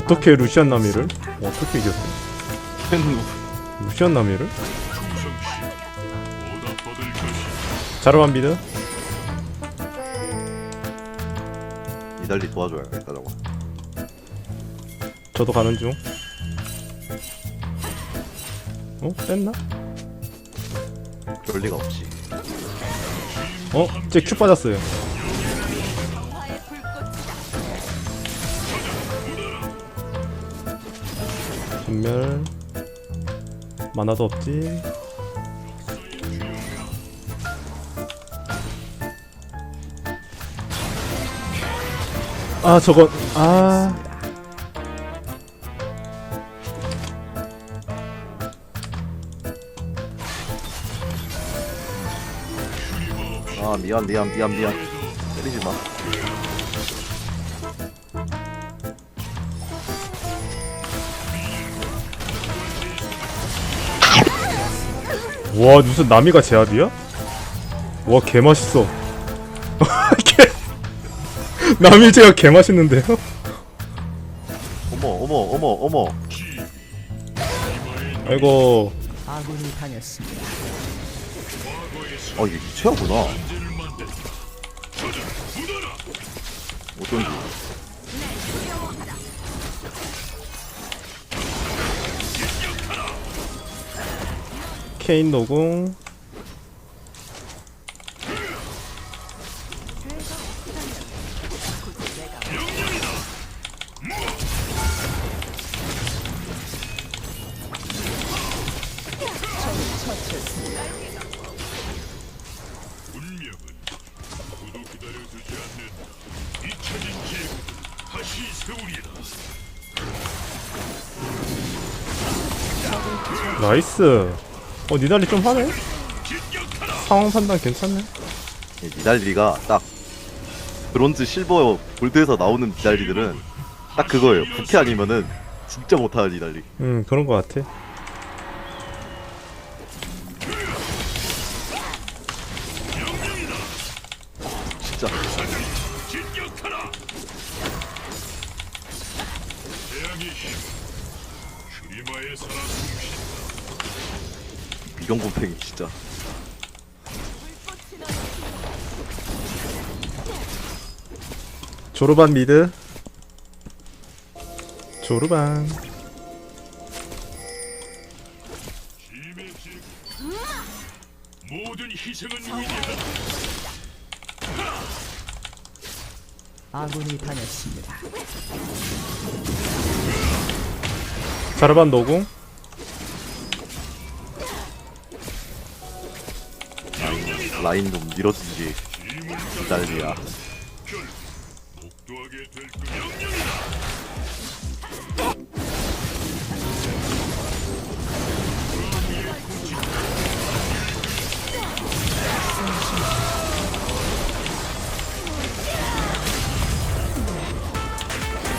어떻게 루시안 나미를? 어떻게 이겼어? 루시안 나미를? 자르만 미드? 이달리 도와줘야겠다 저거 저도 가는 중. 어? 뺐나? 그럴 리가 없지 어? 쟤큐 빠졌어요. 전멸. 만화도 없지. 아 저건 아. 아 미안 미안 미안 미안. 때리지 마 와 무슨 나미가 제압이야? 와 개맛있어 개 나미 제압 개맛있는데요? 어머 어머 어머 어머 아이고 아군이 당했습니다. 어 이게 이체하구나 어쩐지 케인 노궁. 나이스 어 니달리 좀 하네? 상황 판단 괜찮네. 이 니달리가 딱 브론즈 실버 골드에서 나오는 니달리들은 딱 그거예요. 부캐 아니면은 진짜 못하는 니달리. 음 그런 거 같아. 진짜. 미 경곰팽이 진짜. 조르반 미드. 조르반. 모든 희생은 위대하다. 아군이 당했습니다. 자르반 노궁 라인 좀 밀어주지 거야.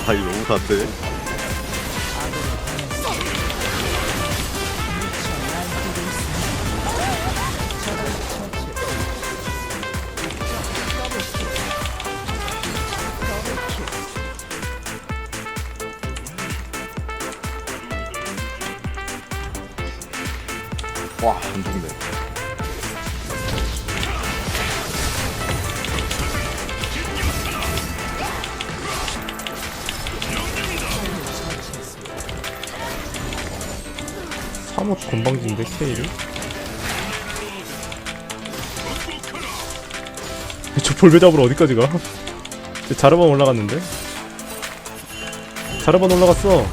아이 너무 단데 와 안 죽네 사뭇 건방진데 케이를 저 볼배 잡으러 어디까지 가? 쟤 자르반 올라갔는데? 자르반 올라갔어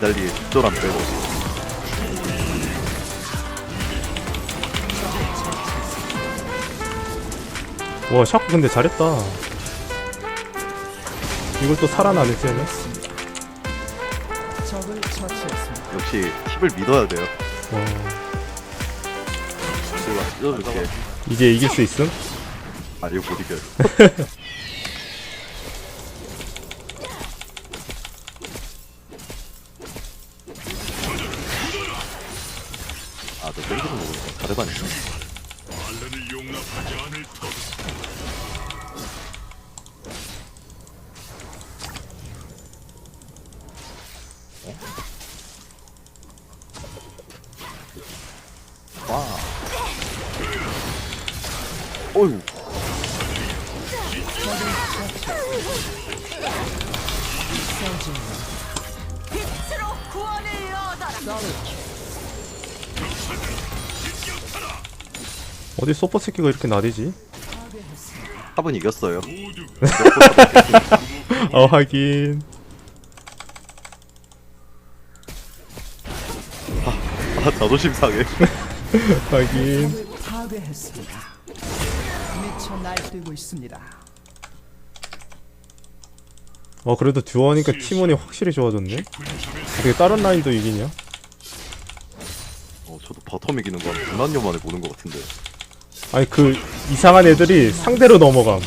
니달리 숫돌안 빼고. 와 샤크 근데 잘했다. 이걸 또 살아나네 쟤는. 적을 처치했습니다. 역시 팁을 믿어야 돼요. 와 몰라 찢어줄게. 이제 이길 수 있음? 아 이거 못 이겨요 아너 땡기는 거구나 다르반 알렌을 용납하지 않을 터 와. 어휴. 빛으로 구원을 얻어라. 어디 소퍼 새끼가 이렇게 나대지? 탑은 이겼어요. 어 하긴 아 자존심 상해. 하긴 적을 파괴했습니다. 미쳐 날뛰고 있습니다. 어 그래도 듀오하니까 팀원이 확실히 좋아졌네 어떻게 다른 라인도 이기냐? 어 저도 바텀 이기는 거한 9만 만에 보는 것 같은데. 아니 그 이상한 애들이 상대로 넘어감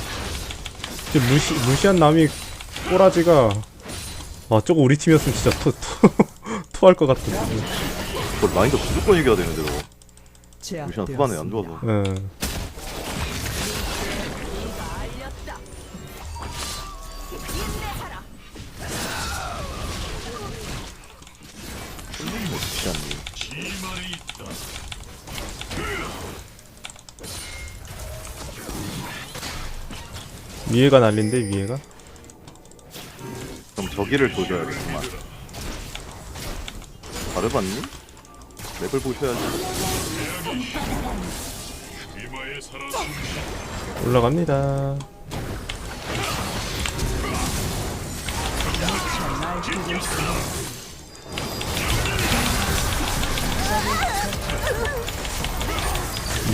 지금 루시, 루시안 남이 꼬라지가 아 저거 우리 팀이었으면 진짜 토, 토, 토할 것 같은데 저 라인도 무조건 이겨야 되는데 너. 루시안. 후반에 안 좋아서. 응. 위에가 난린데 위에가? 그럼 저기를 조져야겠구만. 바르반님? 맵을 보셔야지. 올라갑니다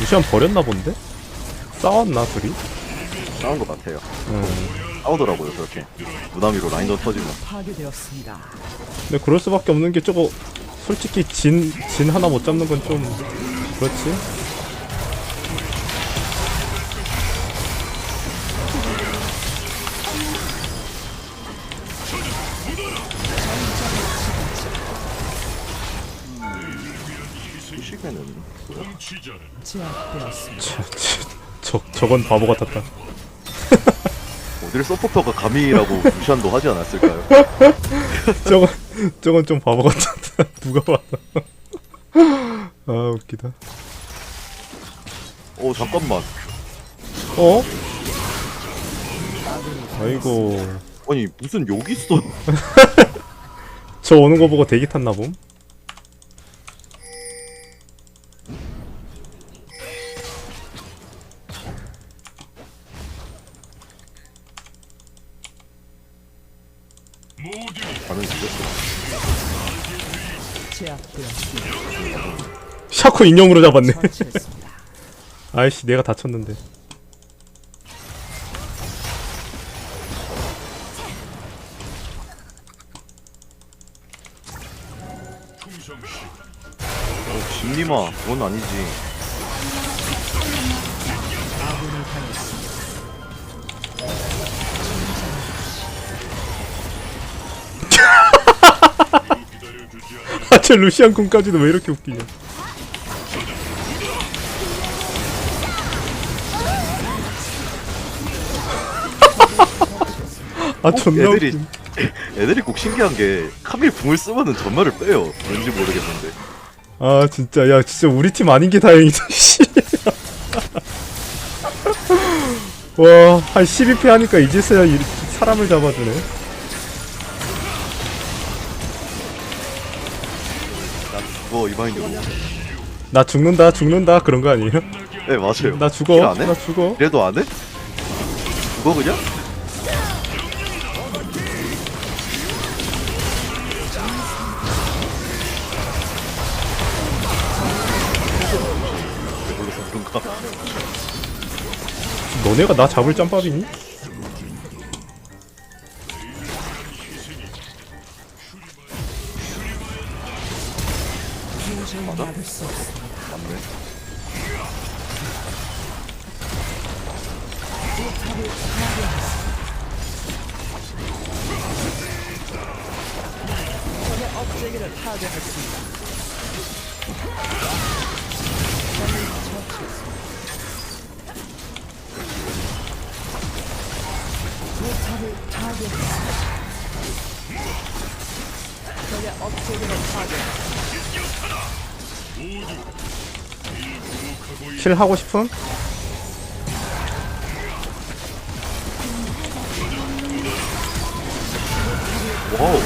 루시안 버렸나 본데? 싸웠나 둘이? 싸운 것 같아요. 응. 싸우더라고요 그렇게. 무담위로 라인전 터지면. 파괴되었습니다. 근데 그럴 수밖에 없는 게 저거 솔직히 진, 진 하나 못 잡는 건 좀 그렇지? 제압되었습니다. 저, 저, 저, 저건 바보 같았다 어딜 서포터가 감히라고 루시안도 하지 않았을까요? 저건 저건 좀 바보 같았다 누가 봐도 아 웃기다 어 잠깐만. 어? 아이고 아니 무슨 여기 있어? 저 오는 거 보고 대기 탔나 봄? 샤코 인형으로 잡았네. 아이씨 내가 다쳤는데 어 진리마 그건 아니지. 아쟤 루시안 군까지도 왜 이렇게 웃기냐 아 존나 애들이 애들이 꼭 신기한 게 카밀 궁을 쓰면은 전멸을 빼요. 왠지 모르겠는데. 아 진짜 야 진짜 우리 팀 아닌 게 다행이다 씨. 와한 12패 하니까 이제서야 이, 사람을 잡아주네 나 죽어 이 마인드로. 나 죽는다 죽는다 그런 거 아니에요? 네 맞아요. 나킬 죽어 안 해? 나 죽어 그래도 안 해? 죽어 그냥? 너네가 나 잡을 짬밥이니? 맞아? 막을 수 없습니다. 맞네. 적의 업체계를 파괴했습니다. 적의 업체계를 파괴. 킬 하고 싶음? 와우.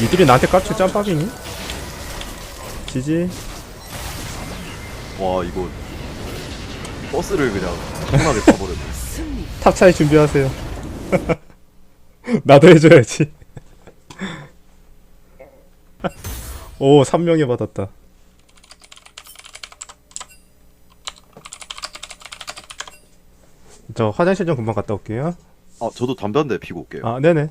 니들이 나한테 깝칠 짬밥이니? 지지 와 이거 버스를 그냥 엄청나게 타버렸네. 탑 차이 준비하세요. 나도 해줘야지. 오 3명이 받았다. 저 화장실 좀 금방 갔다 올게요. 아 저도 담배 한 대 피고 올게요. 아 네네